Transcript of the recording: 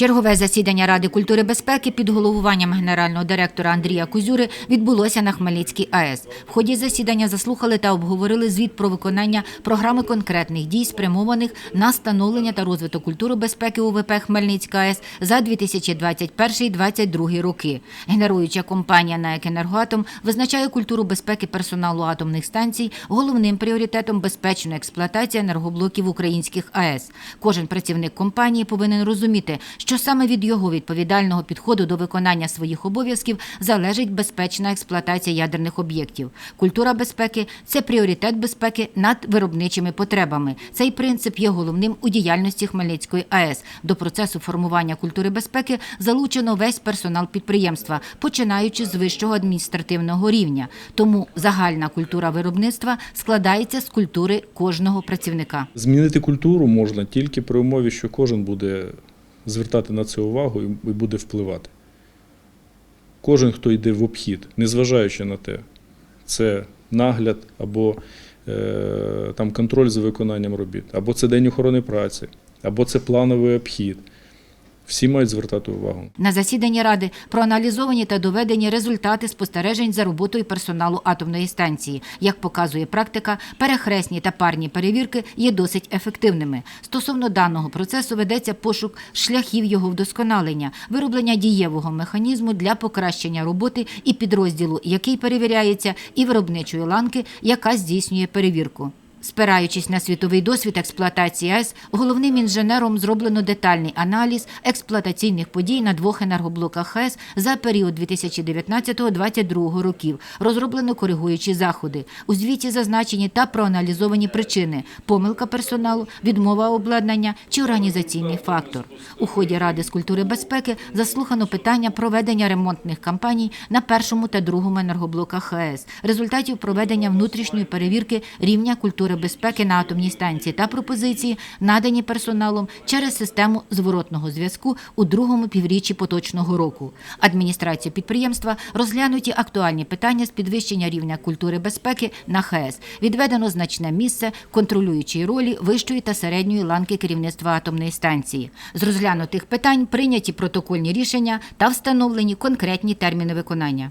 Чергове засідання Ради культури безпеки під головуванням генерального директора Андрія Кузюри відбулося на Хмельницькій АЕС. В ході засідання заслухали та обговорили звіт про виконання програми конкретних дій, спрямованих на становлення та розвиток культури безпеки УВП Хмельницька АЕС за 2021-2022 роки. Генеруюча компанія НАЕК «Енергоатом» визначає культуру безпеки персоналу атомних станцій головним пріоритетом безпечної експлуатації енергоблоків українських АЕС. Кожен працівник компанії повинен розуміти, що саме від його відповідального підходу до виконання своїх обов'язків залежить безпечна експлуатація ядерних об'єктів. Культура безпеки це пріоритет безпеки над виробничими потребами. Цей принцип є головним у діяльності Хмельницької АЕС. До процесу формування культури безпеки залучено весь персонал підприємства, починаючи з вищого адміністративного рівня. Тому загальна культура виробництва складається з культури кожного працівника. Змінити культуру можна тільки при умові, що кожен буде звертати на це увагу і буде впливати. Кожен, хто йде в обхід, незважаючи на те, це нагляд або е, там, контроль за виконанням робіт, або це день охорони праці, або це плановий обхід. Всі мають звертати увагу. На засіданні ради проаналізовані та доведені результати спостережень за роботою персоналу атомної станції. Як показує практика, перехресні та парні перевірки є досить ефективними. Стосовно даного процесу ведеться пошук шляхів його вдосконалення, вироблення дієвого механізму для покращення роботи і підрозділу, який перевіряється, і виробничої ланки, яка здійснює перевірку. Спираючись на світовий досвід експлуатації АЕС, головним інженером зроблено детальний аналіз експлуатаційних подій на двох енергоблоках АЕС за період 2019-2022 років. Розроблено коригуючі заходи. У звіті зазначені та проаналізовані причини: помилка персоналу, відмова обладнання чи організаційний фактор. У ході Ради з культури безпеки заслухано питання проведення ремонтних кампаній на першому та другому енергоблоках АЕС, результатів проведення внутрішньої перевірки рівня культури безпеки на атомній станції та пропозиції, надані персоналом через систему зворотного зв'язку у другому півріччі поточного року. Адміністрація підприємства розглянуті актуальні питання з підвищення рівня культури безпеки на ХАЕС. Відведено значне місце контролюючій ролі вищої та середньої ланки керівництва атомної станції. З розглянутих питань прийняті протокольні рішення та встановлені конкретні терміни виконання.